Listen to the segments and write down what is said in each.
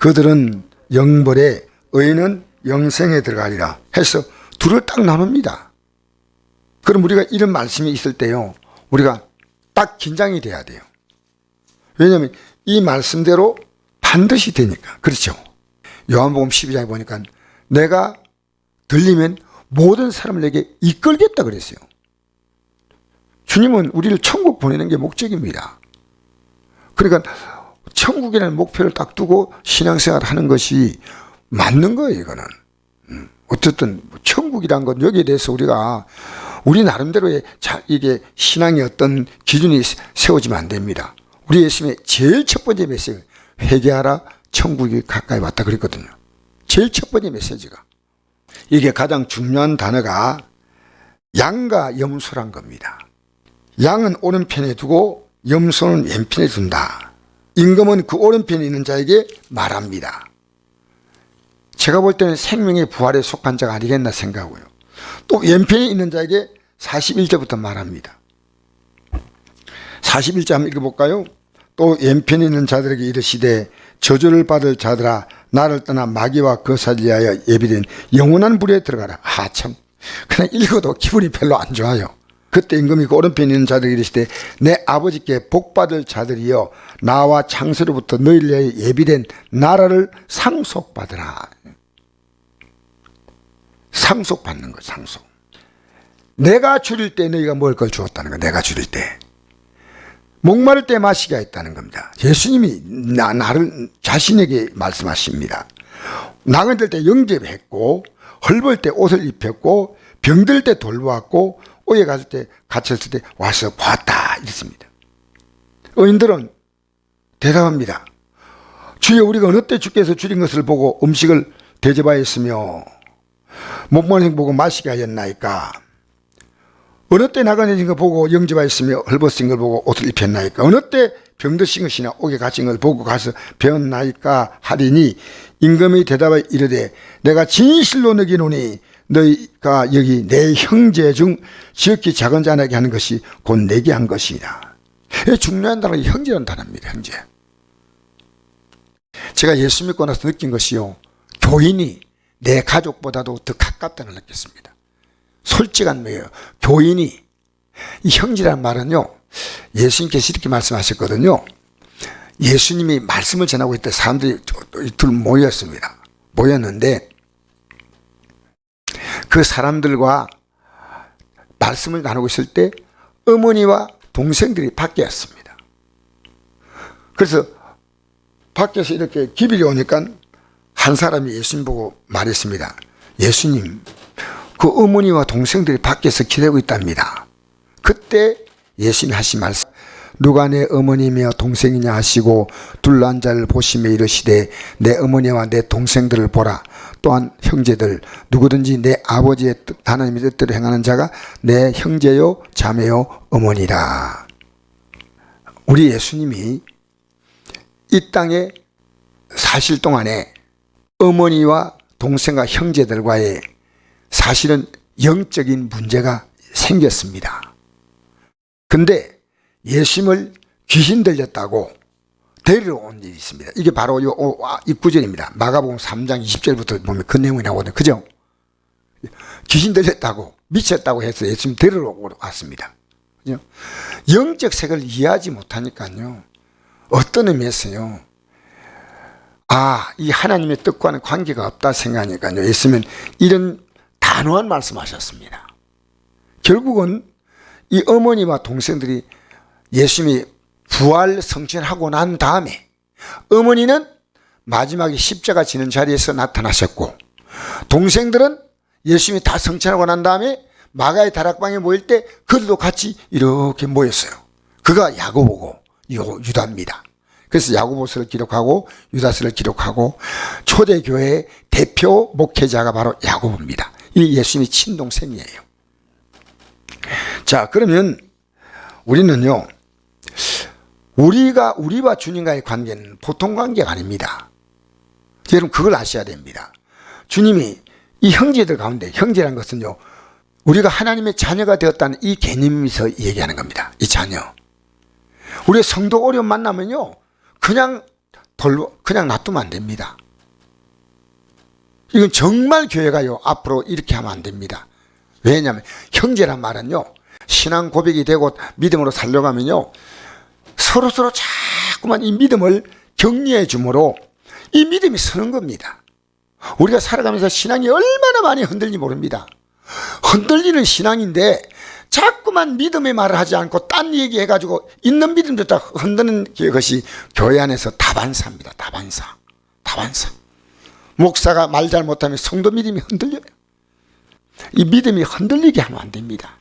그들은 영벌에 의인은 영생에 들어가리라 해서 둘을 딱 나눕니다. 그럼 우리가 이런 말씀이 있을 때요. 우리가 딱 긴장이 돼야 돼요. 왜냐하면 이 말씀대로 반드시 되니까. 그렇죠. 요한복음 12장에 보니까 내가 들리면 모든 사람을 내게 이끌겠다 그랬어요. 주님은 우리를 천국 보내는 게 목적입니다. 그러니까 천국이라는 목표를 딱 두고 신앙생활 하는 것이 맞는 거예요, 이거는. 음, 어쨌든 천국이란 건 여기에 대해서 우리가 우리 나름대로의 자, 이게 신앙의 어떤 기준이 세워지면 안 됩니다. 우리 예수님의 제일 첫 번째 메시지 회개하라 천국이 가까이 왔다 그랬거든요. 제일 첫 번째 메시지가 이게 가장 중요한 단어가 양과 염소란 겁니다. 양은 오른편에 두고 염소는 왼편에 둔다. 임금은 그 오른편에 있는 자에게 말합니다. 제가 볼 때는 생명의 부활에 속한 자가 아니겠나 생각하고요. 또 왼편에 있는 자에게 41절부터 말합니다. 41절 한번 읽어볼까요? 또 왼편에 있는 자들에게 이르시되 저주를 받을 자들아 나를 떠나 마귀와 거사리하여 예비된 영원한 불에 들어가라. 아 참. 그냥 읽어도 기분이 별로 안 좋아요. 그때 임금이 그 오른편에 있는 자들에게 이르시되 내 아버지께 복받을 자들이여 나와 창세로부터 너희를 예비된 나라를 상속받으라. 상속받는 거 상속. 내가 줄일 때 너희가 먹을 걸 주었다는 거 내가 줄일 때. 목마를 때 마시게 했다는 겁니다. 예수님이 나, 나를 자신에게 말씀하십니다. 나그들 때 영접했고 헐벌 때 옷을 입혔고 병들 때 돌보았고 오해 갔을 때 갇혔을 때 와서 보았다 이랬습니다. 의인들은 대답합니다. 주여 우리가 어느 때 주께서 줄인 것을 보고 음식을 대접하였으며 목마른 보고 마시게 하였나이까 어느 때 나가내진 걸 보고 영접하였으며 헐벗은 걸 보고 옷을 입혔나이까 어느 때 병드신 것이나 옥에 갇힌 걸 보고 가서 배웠나이까 하리니 임금이 대답하여 이르되 내가 진실로 너기노니 너희가 여기 내 형제 중 지극히 작은 자에게 하는 것이 곧 내게 한 것이다. 이 중요한 단어가 형제라는 단어입니다. 형제. 제가 예수 믿고 나서 느낀 것이요. 교인이 내 가족보다도 더 가깝다는 걸 느꼈습니다. 솔직한 거예요. 교인이 이 형제라는 말은요. 예수님께서 이렇게 말씀하셨거든요. 예수님이 말씀을 전하고 있을 때 사람들이 둘 모였습니다. 모였는데 그 사람들과 말씀을 나누고 있을 때 어머니와 동생들이 밖에였습니다. 그래서 밖에서 이렇게 기bil이 오니까 한 사람이 예수님 보고 말했습니다. 예수님, 그 어머니와 동생들이 밖에서 기다리고 있답니다. 그때 예수님이 하신 말씀, 누가 내 어머니며 동생이냐 하시고 둘난 자를 보시며 이르시되 내 어머니와 내 동생들을 보라. 또한 형제들 누구든지 내 아버지의 뜻, 하나님의 뜻대로 행하는 자가 내 형제요 자매요 어머니라. 우리 예수님이 이 땅에 사실 동안에 어머니와 동생과 형제들과의 사실은 영적인 문제가 생겼습니다. 근데 예수님을 귀신 들렸다고 데리러 온 일이 있습니다. 이게 바로 요, 오, 아, 이 구절입니다. 마가복음 3장 20절부터 보면 그 내용이 나오거든요. 그죠? 귀신 들렸다고, 미쳤다고 해서 예수님 데리러 왔습니다. 그죠? 영적 색을 이해하지 못하니까요. 어떤 의미에서요. 아, 이 하나님의 뜻과는 관계가 없다 생각하니까요. 예수님은 이런 단호한 말씀하셨습니다. 결국은 이 어머니와 동생들이 예수님이 부활 성취하고 난 다음에 어머니는 마지막에 십자가 지는 자리에서 나타나셨고 동생들은 예수님이 다 성취하고 난 다음에 마가의 다락방에 모일 때 그들도 같이 이렇게 모였어요. 그가 야고보고 유다입니다. 그래서 야고보서를 기록하고 유다서를 기록하고 초대교회의 대표 목회자가 바로 야고보입니다. 이 예수님이 친동생이에요. 자, 그러면 우리는요, 우리가, 우리와 주님과의 관계는 보통 관계가 아닙니다. 여러분, 그걸 아셔야 됩니다. 주님이 이 형제들 가운데, 형제란 것은요, 우리가 하나님의 자녀가 되었다는 이 개념에서 얘기하는 겁니다. 이 자녀. 우리 성도 어려움 만나면요, 그냥 돌로 그냥 놔두면 안 됩니다. 이건 정말 교회가요 앞으로 이렇게 하면 안 됩니다. 왜냐하면 형제란 말은요 신앙 고백이 되고 믿음으로 살려가면요 서로 서로 자꾸만 이 믿음을 격려해 주므로 이 믿음이 서는 겁니다. 우리가 살아가면서 신앙이 얼마나 많이 흔들리 모릅니다. 흔들리는 신앙인데 자꾸만 믿음의 말을 하지 않고 딴 얘기 해가지고 있는 믿음도 다 흔드는 것이 교회 안에서 다반사입니다. 다반사. 다반사. 목사가 말 잘 못하면 성도 믿음이 흔들려요. 이 믿음이 흔들리게 하면 안 됩니다.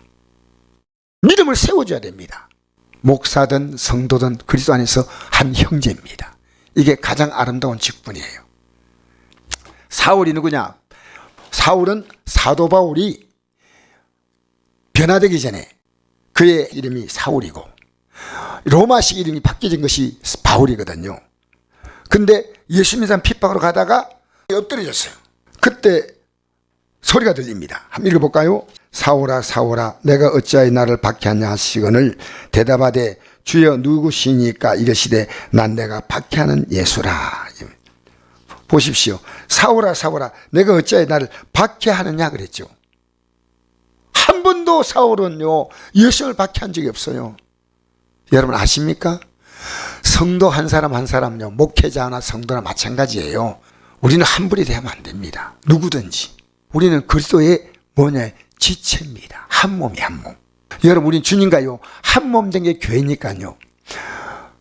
믿음을 세워줘야 됩니다. 목사든 성도든 그리스도 안에서 한 형제입니다. 이게 가장 아름다운 직분이에요. 사울이 누구냐? 사울은 사도 바울이 변화되기 전에 그의 이름이 사울이고 로마식 이름이 바뀌어진 것이 바울이거든요. 근데 예수님 산 핍박으로 가다가 엎드려졌어요. 그때 소리가 들립니다. 한번 읽어볼까요? 사오라 사오라 내가 어찌하여 나를 박해하냐 하시거늘 대답하되 주여 누구시니까 이르시되 난 내가 박해하는 예수라. 보십시오. 사오라 사오라 내가 어찌하여 나를 박해하느냐 그랬죠. 한 번도 사울은요 예수를 박해한 적이 없어요. 여러분 아십니까? 성도 한 사람 한 사람요 목회자나 성도나 마찬가지예요. 우리는 함부로 대하면 안 됩니다. 누구든지 우리는 그리스도의 뭐냐 지체입니다. 한 몸이 한 몸. 여러분 우리는 주님과요 한 몸 된 게 교회니까요.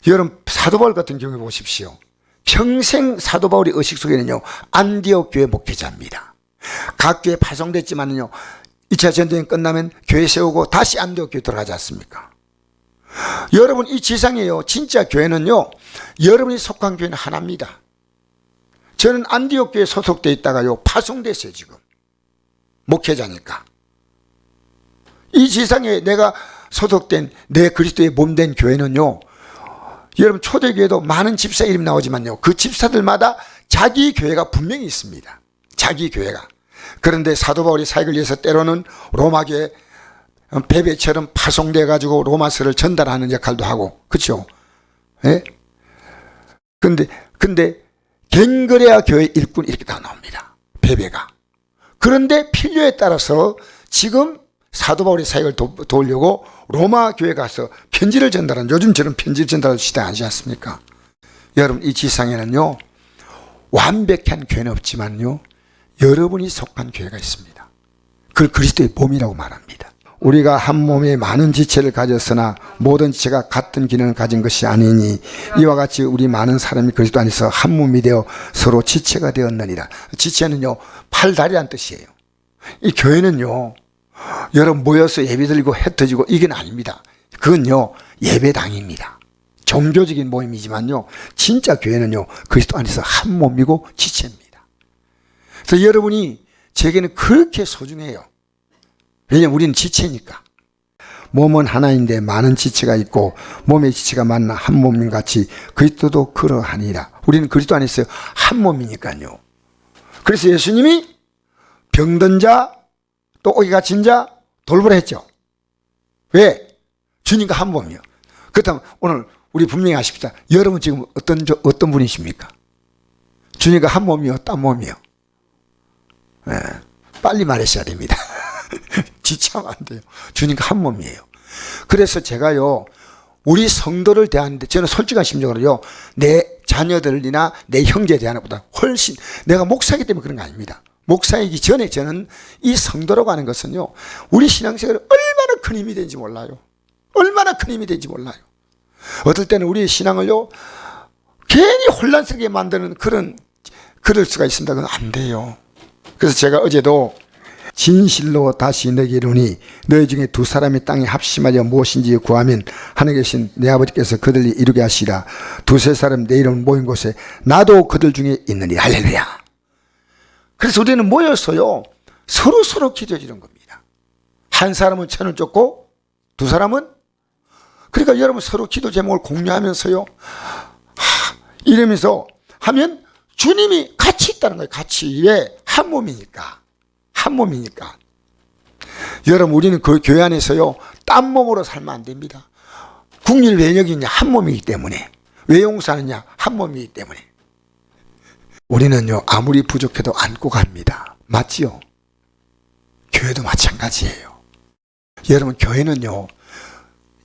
여러분 사도 바울 같은 경우에 보십시오. 평생 사도 바울의 의식 속에는요 안디옥 교회 목회자입니다. 각 교회 파송됐지만은요 2차 전쟁이 끝나면 교회 세우고 다시 안디옥 교회 들어가지 않습니까? 여러분 이 지상에요 진짜 교회는요 여러분이 속한 교회는 하나입니다. 저는 안디옥 교회 소속돼 있다가요 파송됐어요 지금 목회자니까 이 지상에 내가 소속된 내 그리스도의 몸된 교회는요 여러분 초대교회도 많은 집사 이름 나오지만요 그 집사들마다 자기 교회가 분명히 있습니다. 자기 교회가. 그런데 사도 바울이 사역을 위해서 때로는 로마 교회 베베처럼 파송돼 가지고 로마서를 전달하는 역할도 하고 그렇죠 예? 근데 근데 갱그레아 교회 일꾼 이렇게 다 나옵니다. 베베가. 그런데 필요에 따라서 지금 사도 바울의 사역을 도, 도우려고 로마 교회 가서 편지를 전달하는 요즘 저런 편지를 전달하는 시대 아니지 않습니까? 여러분 이 지상에는요 완벽한 교회는 없지만요 여러분이 속한 교회가 있습니다. 그걸 그리스도의 몸이라고 말합니다. 우리가 한 몸에 많은 지체를 가졌으나 모든 지체가 같은 기능을 가진 것이 아니니 이와 같이 우리 많은 사람이 그리스도 안에서 한 몸이 되어 서로 지체가 되었느니라. 지체는요 팔다리란 뜻이에요. 이 교회는요 여러분 모여서 예배 드리고 해 터지고 이건 아닙니다. 그건요 예배당입니다. 종교적인 모임이지만요 진짜 교회는요 그리스도 안에서 한 몸이고 지체입니다. 그래서 여러분이 제게는 그렇게 소중해요. 왜냐면 우리는 지체니까. 몸은 하나인데 많은 지체가 있고 몸의 지체가 만나 한 몸인 같이 그리스도도 그러하니라. 우리는 그리스도 안에서 한 몸이니까요. 그래서 예수님이 병든 자, 또 오기 갇힌 자 돌보라 했죠. 왜? 주님과 한 몸이요. 그렇다면 오늘 우리 분명히 아십시다. 여러분 지금 어떤 어떤 분이십니까? 주님과 한 몸이요, 딴 몸이요. 네, 빨리 말하셔야 됩니다. 지체하면 안 돼요. 주님과 한 몸이에요. 그래서 제가요, 우리 성도를 대하는데 저는 솔직한 심정으로요, 내 자녀들이나 내 형제에 대하는 것보다 훨씬, 내가 목사이기 때문에 그런 거 아닙니다. 목사이기 전에 저는 이 성도라고 하는 것은요, 우리 신앙생활에 얼마나 큰 힘이 되는지 몰라요. 얼마나 큰 힘이 되는지 몰라요. 어떨 때는 우리의 신앙을요, 괜히 혼란스럽게 만드는 그런, 그럴 수가 있습니다. 그건 안 돼요. 그래서 제가 어제도 진실로 다시 내게 이르니 너희 중에 두 사람이 땅에 합심하여 무엇인지 구하면 하늘에 계신 내 아버지께서 그들이 이루게 하시라 두세 사람 내 이름 모인 곳에 나도 그들 중에 있느니 할렐루야 그래서 우리는 모여서요 서로 서로 기도해 주는 겁니다 한 사람은 천을 쫓고 두 사람은 그러니까 여러분 서로 기도 제목을 공유하면서요 하, 이러면서 하면 주님이 같이 있다는 거예요 같이 왜? 한 몸이니까 한 몸이니까. 여러분, 우리는 그 교회 안에서요, 딴 몸으로 살면 안 됩니다. 국률 외력이냐, 한 몸이기 때문에. 왜 용사느냐, 한 몸이기 때문에. 우리는요, 아무리 부족해도 안고 갑니다. 맞지요? 교회도 마찬가지예요. 여러분, 교회는요,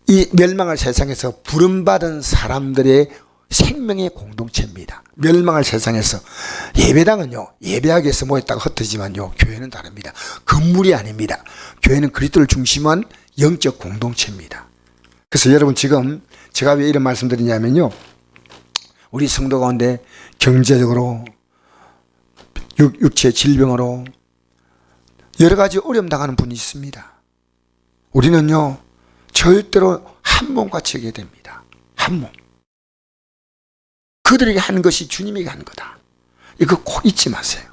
이 멸망할 세상에서 부름받은 사람들의 생명의 공동체입니다. 멸망할 세상에서 예배당은요, 예배하기 위해서 모였다가 흩어지만요, 교회는 다릅니다. 건물이 아닙니다. 교회는 그리스도를 중심한 영적 공동체입니다. 그래서 여러분 지금 제가 왜 이런 말씀 드리냐면요. 우리 성도 가운데 경제적으로 육, 육체 질병으로 여러 가지 어려움 당하는 분이 있습니다. 우리는요, 절대로 한 몸같이 하게 됩니다. 한 몸. 그들에게 하는 것이 주님에게 하는 거다. 이거 꼭 잊지 마세요.